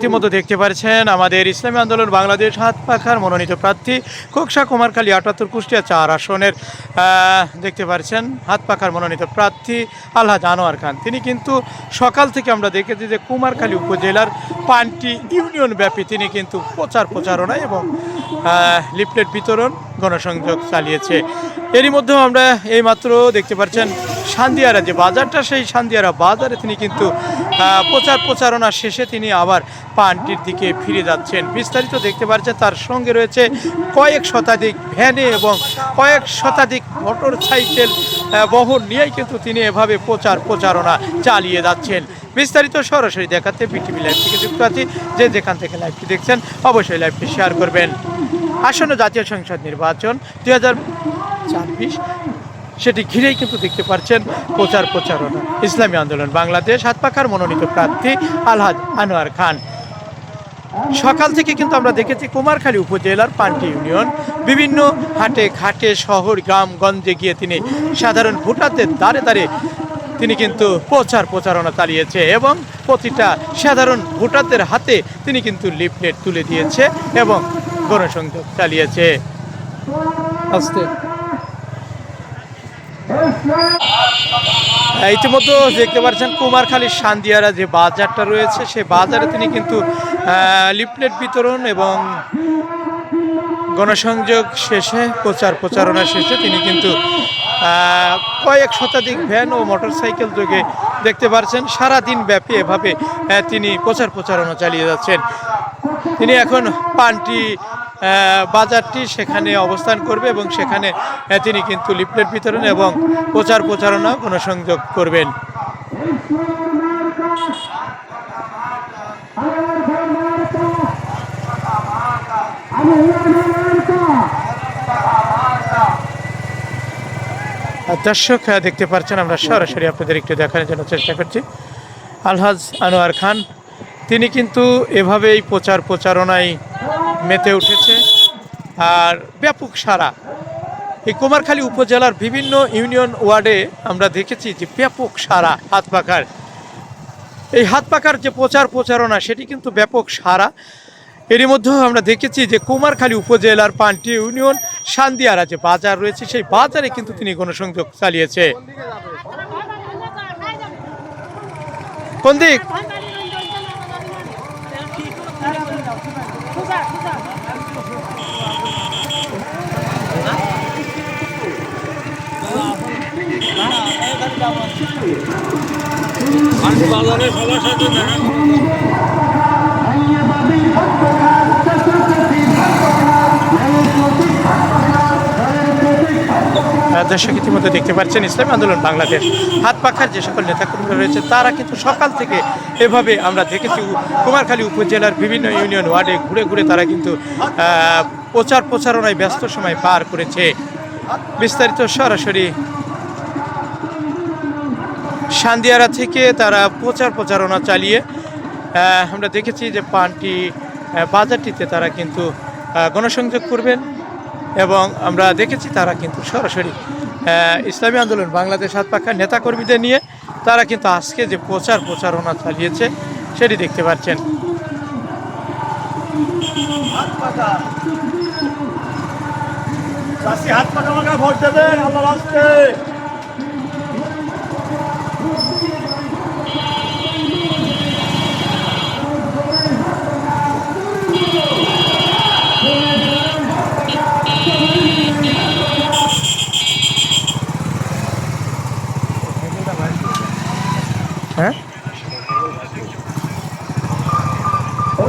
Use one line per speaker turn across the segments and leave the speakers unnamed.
ইতিমধ্যে দেখতে পাচ্ছেন আমাদের ইসলামী আন্দোলন বাংলাদেশ হাত পাখার মনোনীত প্রার্থী কোকসা কুমারখালী আটাত্তর কুষ্টিয়া চার আসনের দেখতে পাচ্ছেন হাত পাখার মনোনীত প্রার্থী আল্লাহ জানোয়ার খান। তিনি কিন্তু সকাল থেকে আমরা দেখেছি যে কুমারখালী উপজেলার পান্টি ইউনিয়ন ব্যাপী, তিনি কিন্তু প্রচার প্রচারণা এবং লিফলেট বিতরণ গণসংযোগ চালিয়েছে। এরই মধ্যেও আমরা এইমাত্র দেখতে পাচ্ছেন সান্দিয়ারা, যে বাজারটা সেই সান্দিয়ারা বাজারে তিনি কিন্তু প্রচার প্রচারণা শেষে তিনি আবার পানটির দিকে ফিরে যাচ্ছেন। বিস্তারিত দেখতে পাচ্ছেন তার সঙ্গে রয়েছে কয়েক শতাধিক ভ্যানে এবং কয়েক শতাধিক মোটর সাইকেল বহন নিয়েই কিন্তু তিনি এভাবে প্রচার প্রচারণা চালিয়ে যাচ্ছেন। বিস্তারিত সরাসরি দেখাতে বিটিভি লাইভ থেকে যুক্ত আছি। যে যেখান থেকে লাইভটি দেখছেন, অবশ্যই লাইভটি শেয়ার করবেন। আসন্ন জাতীয় সংসদ নির্বাচন দুই হাজার ছাব্বিশ। সেটি ঘিরেই কিন্তু দেখতে পাচ্ছেন প্রচার প্রচারণা। ইসলামী আন্দোলন বাংলাদেশ হাত পাখার মনোনীত প্রার্থী আলহাজ আনোয়ার খান। সকাল থেকে কিন্তু আমরা দেখেছি কুমারখালী উপজেলার পান্টি ইউনিয়ন। বিভিন্ন হাটে ঘাটে শহর, গ্রাম, গঞ্জে গিয়ে তিনি সাধারণ ভোটারদের দ্বারে দ্বারে তিনি কিন্তু প্রচার প্রচারণা চালিয়েছে এবং প্রতিটা সাধারণ ভোটারদের হাতে তিনি কিন্তু লিফলেট তুলে দিয়েছে এবং গণসংযোগ চালিয়েছে। আস্তে। ইতিমধ্যে দেখতে পাচ্ছেন কুমারখালীর সান্দিয়ারা যে বাজারটা রয়েছে সে বাজারে তিনি কিন্তু লিফলেট বিতরণ এবং গণসংযোগ শেষে প্রচার প্রচারণা শেষে তিনি কিন্তু কয়েক শতাধিক ভ্যান ও মোটরসাইকেল যোগে দেখতে পাচ্ছেন সারা দিন ব্যাপী এভাবে তিনি প্রচার প্রচারণা চালিয়ে যাচ্ছেন। তিনি এখন পানটি বাজারটি সেখানে অবস্থান করবে এবং সেখানে তিনি কিন্তু লিফলেট বিতরণ এবং প্রচার প্রচারণা গণসংযোগ করবেন। দর্শক দেখতে পাচ্ছেন আমরা সরাসরি আপনাদের একটু দেখানোর জন্য চেষ্টা করছি। আলহাজ আনোয়ার খান, তিনি কিন্তু এভাবেই প্রচার প্রচারণায় মেতে উঠেছে। আর ব্যাপক সারা এই কুমারখালী উপজেলার বিভিন্ন ইউনিয়ন ওয়ার্ডে আমরা দেখেছি যে ব্যাপক সারা হাত পাখার। এই হাত পাখার যে প্রচার প্রচারণা, সেটি কিন্তু ব্যাপক সারা এরই মধ্যেও আমরা দেখেছি যে কুমারখালী উপজেলার পান্টি ইউনিয়ন সান্দিয়ারা যে বাজার রয়েছে, সেই বাজারে কিন্তু তিনি গণসংযোগ চালিয়েছে। কোন দিক
বাজারে সবার সাথে দেখা।
দর্শক ইতিমধ্যে দেখতে পাচ্ছেন, ইসলামী আন্দোলন, বাংলাদেশ, হাত পাখার যে সকল নেতাকর্মীরা রয়েছে, তারা কিন্তু সকাল থেকে এভাবে আমরা দেখেছি, কুমারখালী উপজেলার বিভিন্ন ইউনিয়ন ওয়ার্ডে ঘুরে ঘুরে তারা কিন্তু প্রচার প্রচারণায় ব্যস্ত সময় পার করেছে। বিস্তারিত সরাসরি সান্দিয়ারা থেকে তারা প্রচার প্রচারণা চালিয়ে আমরা দেখেছি যে পানটি বাজারটিতে তারা কিন্তু গণসংযোগ করবেন। এবং আমরা দেখেছি তারা কিন্তু সরাসরি ইসলামী আন্দোলন, বাংলাদেশ হাত পাখা নেতাকর্মীদের নিয়ে তারা কিন্তু আজকে যে প্রচার প্রচারণা চালিয়েছে, সেটি দেখতে পাচ্ছেন।
হাত পাকা ভোট দেবেন আল্লাহ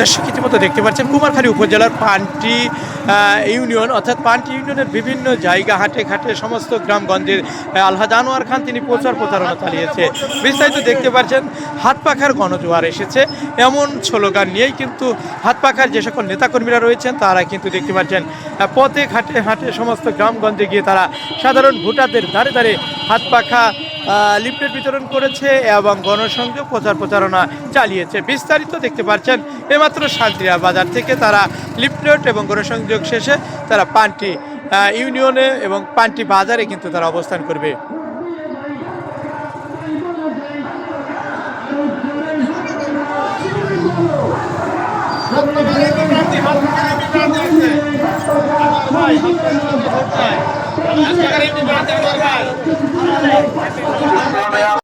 দর্শক ইতিমধ্যে দেখতে পাচ্ছেন কুমারখালী উপজেলার পান্টি ইউনিয়ন, অর্থাৎ পান্টি ইউনিয়নের বিভিন্ন জায়গা, হাটে ঘাটে সমস্ত গ্রামগঞ্জের আলহাজ আনোয়ার খান তিনি প্রচার প্রচারণা চালিয়েছে। বিস্তারিত দেখতে পাচ্ছেন হাত পাখার গণজোয়ার এসেছে। এমন স্লোগান নিয়েই কিন্তু হাত পাখার যে সকল নেতাকর্মীরা রয়েছেন, তারা কিন্তু দেখতে পাচ্ছেন পথে ঘাটে হাটে সমস্ত গ্রামগঞ্জে গিয়ে তারা সাধারণ ভোটারদের দ্বারে দ্বারে হাত পাখা লিফলেট বিতরণ করেছে এবং গণসংযোগ প্রচার প্রচারণা চালিয়েছে বিস্তারিত দেখতে পাচ্ছেন এমাত্র শান্তিরা বাজার থেকে তারা লিফলেট এবং গণসংযোগ শেষে তারা পানটি ইউনিয়নে এবং পানটি বাজারে কিন্তু তারা অবস্থান করবে
ভাই Mas Karim di belakang normal.